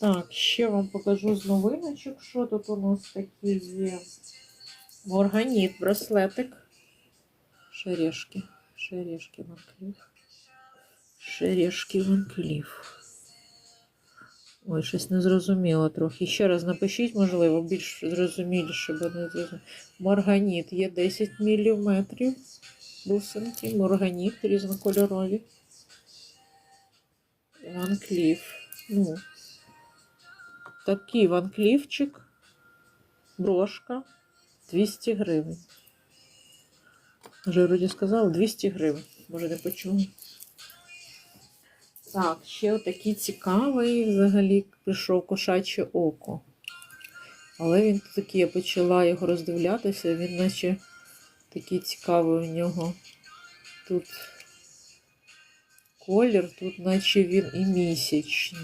Так, ще вам покажу з новиночок, що тут у нас такі є. Морганіт, браслетик. Шерешки. Шерешки Ван Кліф. Шерешки Ван Ой, щось не зрозуміло трохи. Ще раз напишіть, можливо, більш зрозуміліше, бо не зрозуміло. Морганіт є 10 мм. Бусинки, морганіт різнокольорові. Ван Кліф. Ну, такий Ван Кліфчик. Брошка 200 гривень. Вже вроді сказав 200 гривень. Може не почули. Так, ще отакий цікавий взагалі прийшов кошаче око. Але він такий, я почала його роздивлятися, він наче такий цікавий у нього. Тут колір, тут наче він і місячний.